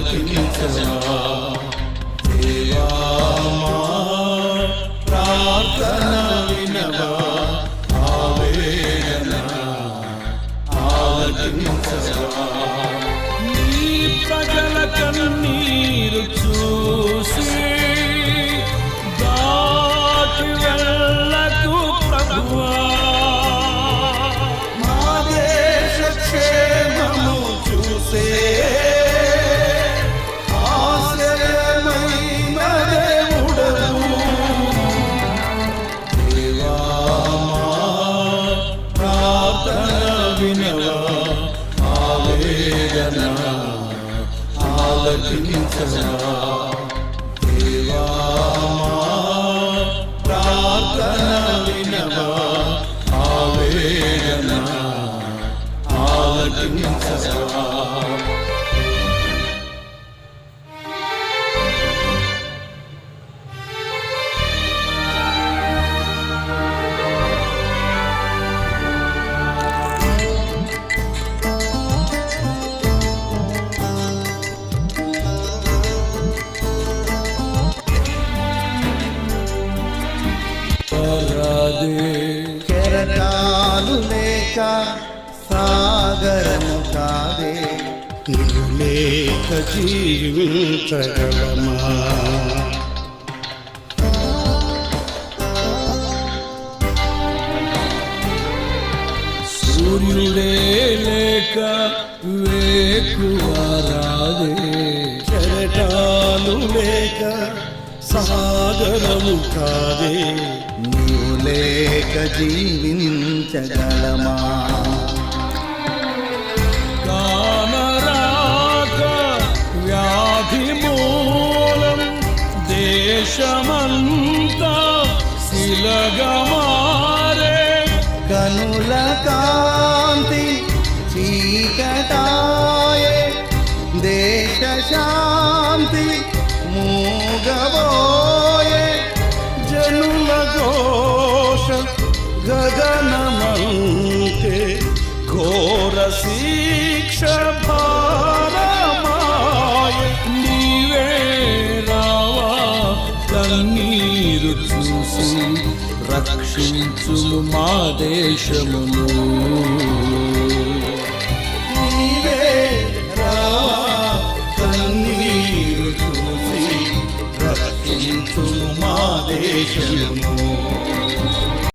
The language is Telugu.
American ఆవేదన ఆలకించవా దేవా ప్రార్థన వినవా? ఆవేదన ఆలకించవా రాదే కెరటాలు లేక సాగరము కాదే. నీవు లేక జీవించగలమా? సూర్యుడే లేక వేకువారాదే కెరటాలు లేక సాగరము కాదే. నీవు లేక జీవించగలమా? కానరాక వ్యాధి మూలం దేశమంతా శిలగమారే. కనుల కాంతి చీకటాయే శిక్ష భారమాయ నీవే రావా కన్నీరు చూసి రక్షించు మా దేశమును నీవే రావా కన్నీరు చూసి రక్షించు మా దేశము